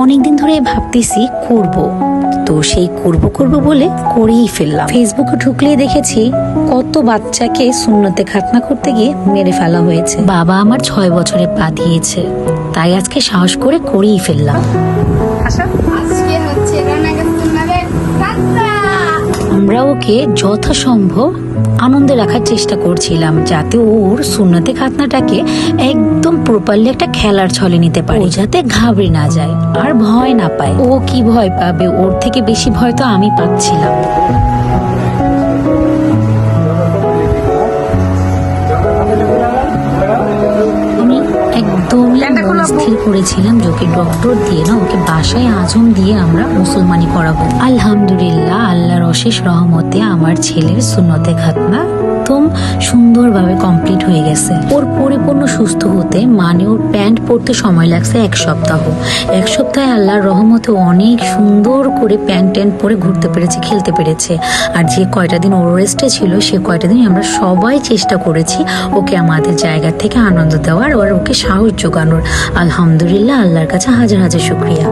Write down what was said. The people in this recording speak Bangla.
অনেকদিন ধরে ভাবতেছি করব। তো সেই করব করব বলে করেই ফেললাম। ফেসবুকে ঢুকলেই দেখেছি কত বাচ্চাকে শূন্যতে খাতনা করতে গিয়ে মেরে ফেলা হয়েছে। বাবা আমার ছয় বছরে পা দিয়েছে। তাই আজকে সাহস করে করেই ফেললাম। আমরা ওকে যথাসম্ভব আনন্দে রাখার চেষ্টা করছিলাম, যাতে ওর সুন্নতে খাতনাটাকে একদম প্রপারলি একটা খেলার ছলে নিতে পারে। যাতে ঘাবড়ে না যায় আর ভয় না পায়। ও কি ভয় পাবে? ওর থেকে বেশি ভয় তো আমি পাচ্ছিলাম। একদমই মন স্থির করেছিলাম যে ওকে ডক্টর দিয়ে না ওকে বাসায় আজম দিয়ে আমরা মুসলমানি করাবো। আলহামদুলিল্লাহ আল্লাহর অশেষ রহমতে আমার ছেলের সুন্নতে খাতনা একদম সুন্দরভাবে কমপ্লিট হয়ে গেছে। ওর পরিপূর্ণ সুস্থ হতে মানে ওর প্যান্ট পরতে সময় লাগছে এক সপ্তাহ। এক সপ্তাহে আল্লাহর রহমতে অনেক সুন্দর করে প্যান্ট ট্যান্ট পরে ঘুরতে পেরেছে খেলতে পেরেছে। আর যে কয়টা দিন ওর রেস্টে ছিল সে কয়টা দিন আমরা সবাই চেষ্টা করেছি ওকে আমাদের জায়গা থেকে আনন্দ দেওয়ার আর ওকে সাহস জোগানোর আলহামদুলিল্লাহ আল্লাহর কাছে হাজার হাজার শুক্রিয়া।